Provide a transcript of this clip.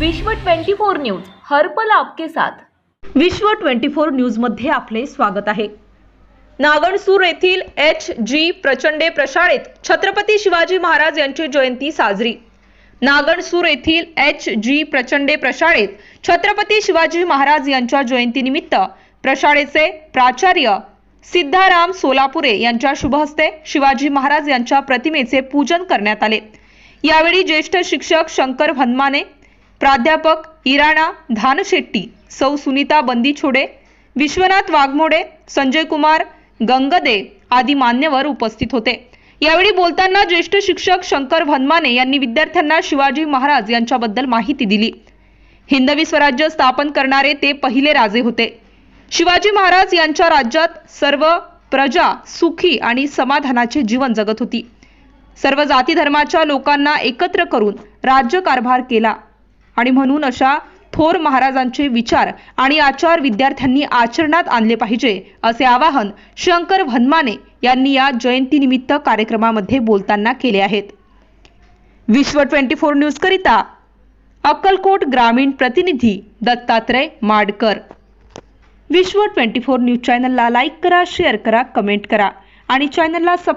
विश्व 24 न्यूज हर्पल आपके साथ. विश्व 24 न्यूजमध्ये आपले स्वागत आहे. नागणसूर येथील एच जी प्रचंडे प्रशाळेत छत्रपती शिवाजी महाराज यांची जयंती साजरी. नागणसूर येथील एच जी प्रचंडे प्रशाळेत छत्रपती शिवाजी महाराज यांच्या जयंतीनिमित्त प्रशाळेचे प्राचार्य सिद्धाराम सोलापुरे यांच्या शुभहस्ते शिवाजी महाराज यांच्या प्रतिमेचे पूजन करण्यात आले. यावेळी ज्येष्ठ शिक्षक शंकर भन्माने प्राध्यापक इराणा धानशेट्टी सौ सुनीता बंदीछोडे विश्वनाथ वाघमोडे संजय कुमार गंगदे आदी मान्यवर उपस्थित होते. यावेळी बोलताना ज्येष्ठ शिक्षक शंकर भन्माने यांनी विद्यार्थ्यांना शिवाजी महाराज यांच्याबद्दल माहिती दिली. हिंदवी स्वराज्य स्थापन करणारे ते पहिले राजे होते. शिवाजी महाराज यांच्या राज्यात सर्व प्रजा सुखी आणि समाधानाचे जीवन जगत होती. सर्व जाती धर्माच्या लोकांना एकत्र करून राज्यकारभार केला. आणि म्हणून अशा थोर महाराजांचे विचार आणि आचार विद्यार्थ्यांनी आचरणात आणले पाहिजे असे आवाहन शंकर भन्माने यांनी या जयंतीनिमित्त कार्यक्रमामध्ये बोलताना केले आहेत. विश्व ट्वेंटी फोर न्यूज करिता अक्कलकोट ग्रामीण प्रतिनिधी Dattatray Madkar. Vishwa twenty four news चॅनलला लाईक करा शेअर करा कमेंट करा आणि चॅनलला सब